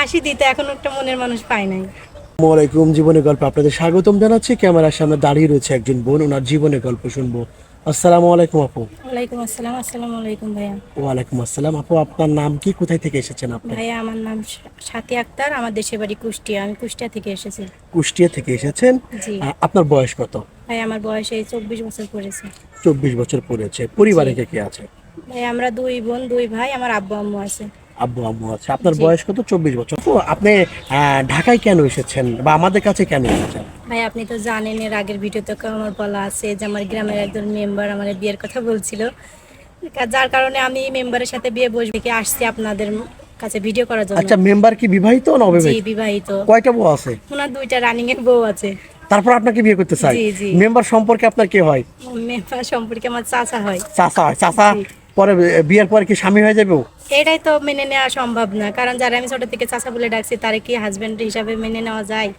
হাসি দিতে এখন একটা মনের মানুষ পায় নাই। আসসালামাইকুম জীবনের গল্প আপনাদের স্বাগতম জানাচ্ছি। ক্যামেরার সামনে দাঁড়িয়ে রয়েছে একজন বোন ওনার জীবনের গল্প শুনব। আসসালামু আলাইকুম আপু। ওয়ালাইকুম আসসালাম আসসালামু আলাইকুম ভাইয়া। ওয়ালাইকুম আসসালাম। আপু আপনার নাম কি? কোথায় থেকে এসেছেন আপনি? ভাইয়া আমার নাম সাথী আক্তার। আমার দেশের বাড়ি কুষ্টিয়া। আমি কুষ্টিয়া থেকে এসেছি। কুষ্টিয়া থেকে এসেছেন? আপনার বয়স কত? ভাই আমার বয়স এই চব্বিশ বছর পড়েছে। চব্বিশ বছর পড়েছে। পরিবারে কে কে আছে? ভাই আমরা দুই বোন দুই ভাই আমার আব্বু আম্মু আছে। আব্বু আম্মু আছে। আপনার বয়স কত? চব্বিশ বছর। তো আপনি ঢাকায় কেন এসেছেন বা আমাদের কাছে কেন এসেছেন? ভাই আপনি তো জানেন এর আগের ভিডিওতে আমার বলা আছে যে আমার গ্রামের একজন মেম্বার আমার বিয়ের কথা বলছিল। যার কারণে আমি মেম্বারের সাথে বিয়ে বসবে কি আসছি আপনাদের কাছে ভিডিও করার জন্য। আচ্ছা মেম্বার কি বিবাহিত না অবিবাহিত? জি বিবাহিত। কয়টা বউ আছে? ওনার দুইটা রানিং এর বউ আছে। তারপর আপনাকে বিয়ে করতে চাই। মেম্বার সম্পর্কে আপনার কে হয়? মেম্বার সম্পর্কে আমার চাচা হয়। চাচা হয়। চাচা পরে বিয়ের পরে কি স্বামী হয়ে যাবে? এটাই তো মেনে নেওয়া সম্ভব না। কারণ যারা আমি ছোট থেকে চাচা বলে ডাকছি তারে কি হাজবেন্ড হিসাবে মেনে নেওয়া যায়?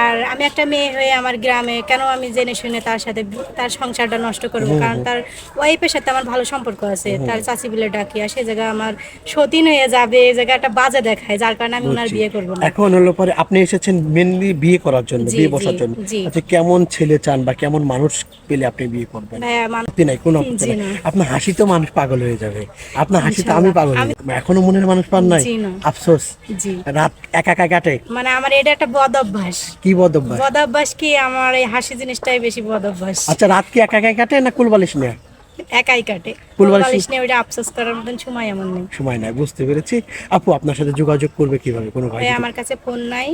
আর আমি একটা মেয়ে হয়ে আমার গ্রামে কেন আমি জেনে শুনে তার সাথে তার সংসারটা নষ্ট করব? কারণ তার ওয়াইফের সাথে আমার ভালো সম্পর্ক আছে। তার চাচি বলে ডাকি আর সে জায়গায় আমার সতীন হয়ে যাবে এই জায়গায় একটা বাজে দেখায় যার কারণে আমি ওনার বিয়ে করব এখন হলো পরে আপনি এসেছেন মেনলি বিয়ে করার জন্য বিয়ে বসার জন্য। আচ্ছা কেমন ছেলে চান বা কেমন মানুষ পেলে আপনি বিয়ে করবেন? ভাইয়া মানুষ নাই কোনো। আপনার হাসি তো মানুষ পাগল হয়ে যাবে। আপনার হাসি তো আমি পাগল হয়ে। এখনও মনের মানুষ পান নাই? আফসোস। রাত একা একা কাটে? মানে আমার এটা একটা বদ অভ্যাস। কি বদ অভ্যাস? বদ অভ্যাস কি আমার এই হাসি জিনিসটাই বেশি বদ অভ্যাস। আচ্ছা রাত কি একা একা কাটে না কুলবালিশ নেয়? একাই কাটে। ফুলবালিশ নিয়ে ওইটা আফসোস করার মতন সময় আমার নেই। সময় নাই বুঝতে পেরেছি। আপু আপনার সাথে যোগাযোগ করবে কীভাবে? কোনো ভাই আমার কাছে ফোন নাই।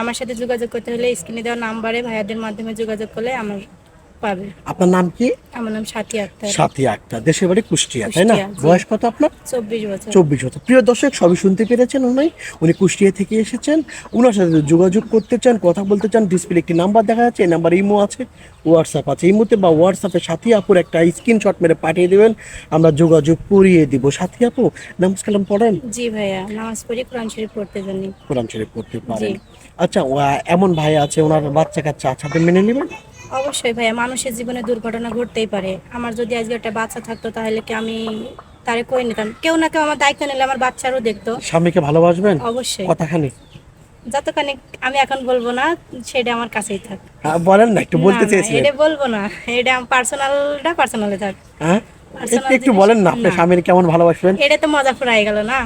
আমার সাথে যোগাযোগ করতে হলে স্ক্রিনে দেওয়া নাম্বারে ভাইয়াদের মাধ্যমে যোগাযোগ করলে আমার পাবে আপনার নাম কি? আমার নাম সাথী আক্তার। সাথী আক্তার। দেশের বাড়ি কুষ্টিয়া তাই না? বয়স কত আপনার? চব্বিশ বছর। চব্বিশ বছর। প্রিয় দর্শক সবই শুনতে পেরেছেন উনি। উনি কুষ্টিয়া থেকে এসেছেন। ওনার সাথে যোগাযোগ করতে চান কথা বলতে চান ডিসপ্লে একটি নাম্বার দেখা যাচ্ছে এই নাম্বার ইমো আছে হোয়াটসঅ্যাপ আছে। ইমোতে বা হোয়াটসঅ্যাপে সাথী আপুর একটা স্ক্রিনশট মেরে পাঠিয়ে দেবেন। আমরা যোগাযোগ করিয়ে দিব। সাথী আপু নামাজ কালাম পড়েন? জি ভাইয়া নামাজ পড়ি কোরআন শরীফ পড়তে জানি। কোরআন শরীফ পড়তে পারেন। আচ্ছা এমন ভাই আছে ওনার বাচ্চা কাচ্চা আছে মেনে নেবেন? অবশ্যই ভাইয়া মানুষের জীবনে দুর্ঘটনা ঘটতেই পারে। আমার যদি আজকে একটা বাচ্চা থাকতো তাহলে কি আমি তারে কই নিতাম? কেউ না কেউ আমার দায়িত্ব নিলে আমার বাচ্চারও দেখতো। স্বামীকে ভালোবাসবেন? অবশ্যই। কথাখানি যতখানি আমি এখন বলব না সেটা আমার কাছেই থাক। হ্যাঁ, বলেন না একটু বলতে চেয়েছিলেন। এটা বলব না এটা পার্সোনালটা পার্সোনালে থাক। হ্যাঁ? একটু বলেন না আপনি। স্বামীর কেমন ভালোবাসবেন? এটা তো মজা ফুরাই গেল না।